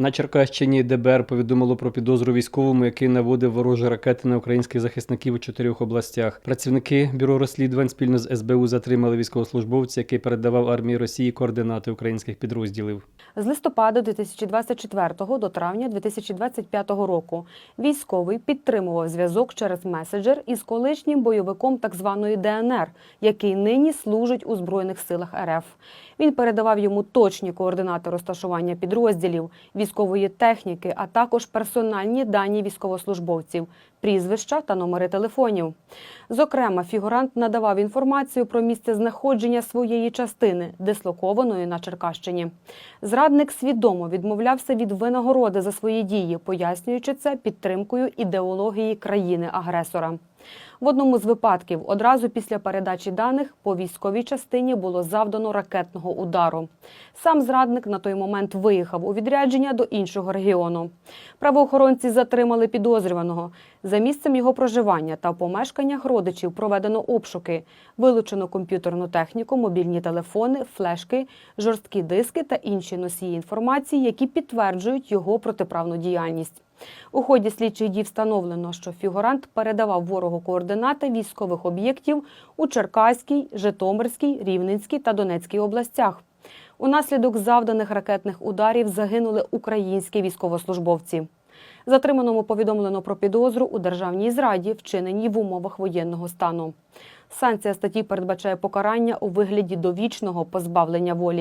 На Черкащині ДБР повідомило про підозру військовому, який наводив ворожі ракети на українських захисників у чотирьох областях. Працівники бюро розслідувань спільно з СБУ затримали військовослужбовця, який передавав армії Росії координати українських підрозділів. З листопада 2024 до травня 2025 року військовий підтримував зв'язок через меседжер із колишнім бойовиком так званої ДНР, який нині служить у Збройних силах РФ. Він передавав йому точні координати розташування підрозділів, військової техніки, а також персональні дані військовослужбовців, прізвища та номери телефонів. Зокрема, фігурант надавав інформацію про місце знаходження своєї частини, дислокованої на Черкащині. Зрадник свідомо відмовлявся від винагороди за свої дії, пояснюючи це підтримкою ідеології країни-агресора. В одному з випадків одразу після передачі даних по військовій частині було завдано ракетного удару. Сам зрадник на той момент виїхав у відрядження до іншого регіону. Правоохоронці затримали підозрюваного. За місцем його проживання та в помешканнях родичів проведено обшуки. Вилучено комп'ютерну техніку, мобільні телефони, флешки, жорсткі диски та інші носії інформації, які підтверджують його протиправну діяльність. У ході слідчих дій встановлено, що фігурант передавав ворогу координати військових об'єктів у Черкаській, Житомирській, Рівненській та Донецькій областях. Унаслідок завданих ракетних ударів загинули українські військовослужбовці. Затриманому повідомлено про підозру у державній зраді, вчиненій в умовах воєнного стану. Санкція статті передбачає покарання у вигляді довічного позбавлення волі.